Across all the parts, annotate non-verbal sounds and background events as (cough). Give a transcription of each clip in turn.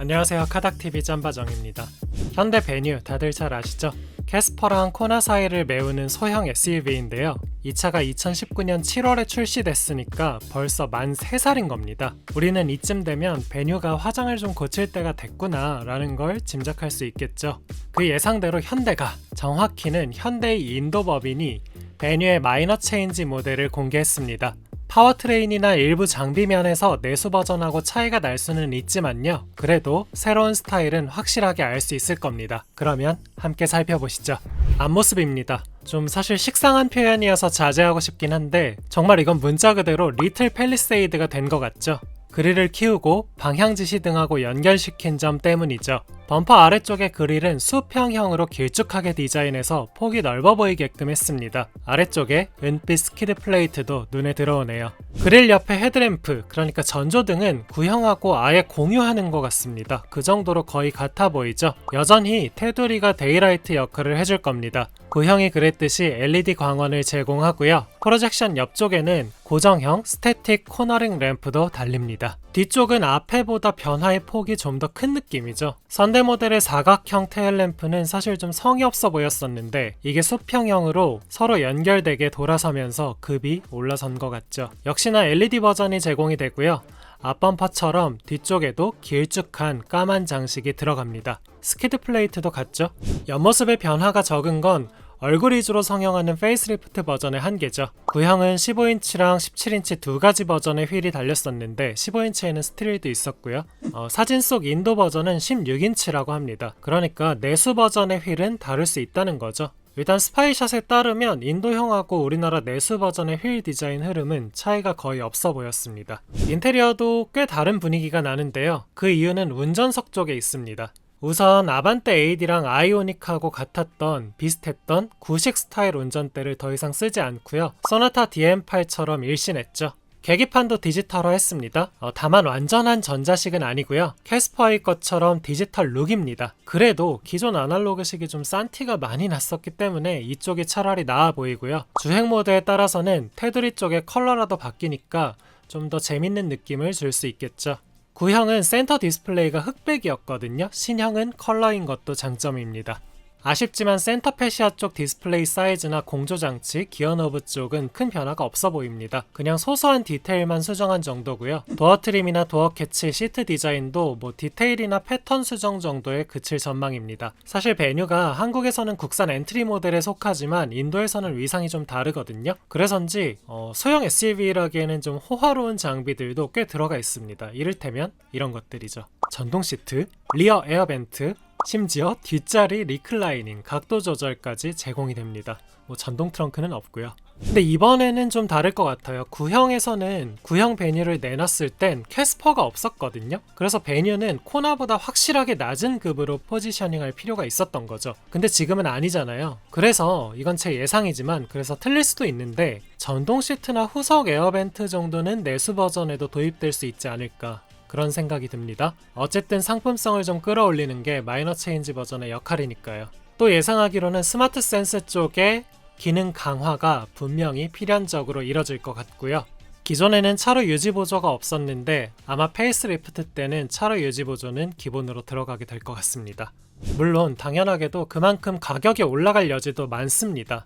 안녕하세요. 카닥TV 짬바정입니다. 현대 베뉴 다들 잘 아시죠? 캐스퍼랑 코나 사이를 메우는 소형 SUV인데요. 이 차가 2019년 7월에 출시됐으니까 벌써 만 3살인 겁니다. 우리는 이쯤 되면 베뉴가 화장을 좀 고칠 때가 됐구나 라는 걸 짐작할 수 있겠죠. 그 예상대로 현대가 정확히는 현대의 인도 법인이 베뉴의 마이너 체인지 모델을 공개했습니다. 파워트레인이나 일부 장비 면에서 내수 버전하고 차이가 날 수는 있지만요. 그래도 새로운 스타일은 확실하게 알 수 있을 겁니다. 그러면 함께 살펴보시죠. 앞모습입니다. 좀 사실 식상한 표현이어서 자제하고 싶긴 한데 정말 이건 문자 그대로 리틀 팰리세이드가 된 것 같죠. 그릴을 키우고 방향 지시 등하고 연결시킨 점 때문이죠. 범퍼 아래쪽의 그릴은 수평형으로 길쭉하게 디자인해서 폭이 넓어 보이게끔 했습니다. 아래쪽에 은빛 스키드 플레이트도 눈에 들어오네요. 그릴 옆에 헤드램프, 그러니까 전조등은 구형하고 아예 공유하는 것 같습니다. 그 정도로 거의 같아 보이죠? 여전히 테두리가 데이라이트 역할을 해줄 겁니다. 구형이 그랬듯이 LED 광원을 제공하고요. 프로젝션 옆쪽에는 고정형 스태틱 코너링 램프도 달립니다. 뒤쪽은 앞에보다 변화의 폭이 좀 더 큰 느낌이죠. 선대 모델의 사각형 테일 램프는 사실 좀 성의 없어 보였었는데 이게 수평형으로 서로 연결되게 돌아서면서 급이 올라선 것 같죠. 역시나 LED 버전이 제공이 되고요. 앞범퍼처럼 뒤쪽에도 길쭉한 까만 장식이 들어갑니다. 스키드 플레이트도 같죠? 옆모습의 변화가 적은 건 얼굴 위주로 성형하는 페이스리프트 버전의 한계죠. 구형은 15인치랑 17인치 두 가지 버전의 휠이 달렸었는데 15인치에는 스틸도 있었고요. 어, 사진 속 인도 버전은 16인치라고 합니다. 그러니까 내수 버전의 휠은 다를 수 있다는 거죠. 일단 스파이샷에 따르면 인도형하고 우리나라 내수 버전의 휠 디자인 흐름은 차이가 거의 없어 보였습니다. 인테리어도 꽤 다른 분위기가 나는데요. 그 이유는 운전석 쪽에 있습니다. 우선 아반떼 AD랑 아이오닉하고 같았던 비슷했던 구식 스타일 운전대를 더 이상 쓰지 않고요. 소나타 DM8처럼 일신했죠. 계기판도 디지털화 했습니다. 어, 다만 완전한 전자식은 아니고요. 캐스퍼의 것처럼 디지털 룩입니다. 그래도 기존 아날로그식이 좀 싼 티가 많이 났었기 때문에 이쪽이 차라리 나아 보이고요. 주행 모드에 따라서는 테두리 쪽의 컬러라도 바뀌니까 좀 더 재밌는 느낌을 줄 수 있겠죠. 구형은 센터 디스플레이가 흑백이었거든요. 신형은 컬러인 것도 장점입니다. 아쉽지만 센터 페시아 쪽 디스플레이 사이즈나 공조 장치, 기어 노브 쪽은 큰 변화가 없어 보입니다. 그냥 소소한 디테일만 수정한 정도고요. 도어 트림이나 도어 캐치, 시트 디자인도 뭐 디테일이나 패턴 수정 정도에 그칠 전망입니다. 사실 베뉴가 한국에서는 국산 엔트리 모델에 속하지만 인도에서는 위상이 좀 다르거든요. 그래서인지 어, 소형 SUV라기에는 좀 호화로운 장비들도 꽤 들어가 있습니다. 이를테면 이런 것들이죠. 전동 시트, 리어 에어벤트, 심지어 뒷자리 리클라이닝, 각도 조절까지 제공이 됩니다. 뭐 전동 트렁크는 없고요. 근데 이번에는 좀 다를 것 같아요. 구형에서는 구형 베뉴를 내놨을 땐 캐스퍼가 없었거든요. 그래서 베뉴는 코나보다 확실하게 낮은 급으로 포지셔닝할 필요가 있었던 거죠. 근데 지금은 아니잖아요. 그래서 이건 제 예상이지만 그래서 틀릴 수도 있는데 전동 시트나 후석 에어벤트 정도는 내수 버전에도 도입될 수 있지 않을까 그런 생각이 듭니다. 어쨌든 상품성을 좀 끌어올리는 게 마이너 체인지 버전의 역할이니까요. 또 예상하기로는 스마트 센스 쪽에 기능 강화가 분명히 필연적으로 이뤄질 것 같고요. 기존에는 차로 유지 보조가 없었는데 아마 페이스리프트 때는 차로 유지 보조는 기본으로 들어가게 될 것 같습니다. 물론 당연하게도 그만큼 가격이 올라갈 여지도 많습니다.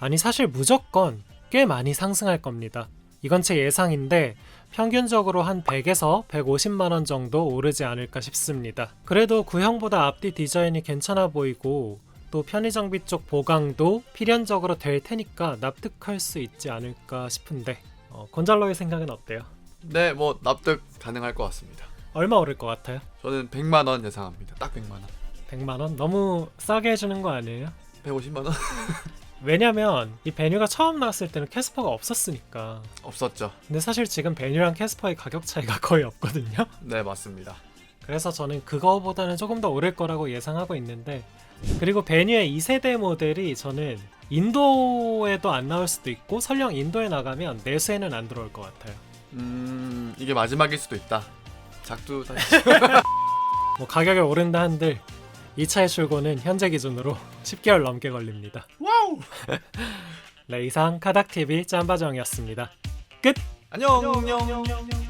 아니 사실 무조건 꽤 많이 상승할 겁니다. 이건 제 예상인데 평균적으로 한 100에서 150만 원 정도 오르지 않을까 싶습니다. 그래도 구형보다 앞뒤 디자인이 괜찮아 보이고 또 편의 장비 쪽 보강도 필연적으로 될 테니까 납득할 수 있지 않을까 싶은데 어, 곤잘로의 생각은 어때요? 네, 뭐 납득 가능할 것 같습니다. 얼마 오를 것 같아요? 저는 100만 원 예상합니다. 딱 100만 원. 100만 원? 너무 싸게 해주는 거 아니에요? 150만 원 (laughs) 왜냐면 이 베뉴가 처음 나왔을 때는 캐스퍼가 없었으니까 없었죠. 근데 사실 지금 베뉴랑 캐스퍼의 가격 차이가 (laughs) 거의 없거든요 네, 맞습니다. 그래서 저는 그거보다는 조금 더 오를 거라고 예상하고 있는데 그리고 베뉴의 2세대 모델이 저는 인도에도 안 나올 수도 있고 설령 인도에 나가면 내수에는 안 들어올 것 같아요 음, 이게 마지막일 수도 있다. 작두 다시. (laughs) 뭐 가격이 오른다 한들 2차의 출고는 현재 기준으로 (laughs) 10개월 넘게 걸립니다 와우. (laughs) 네 이상 카닥TV 짬바정이었습니다 끝! 안녕. 안녕.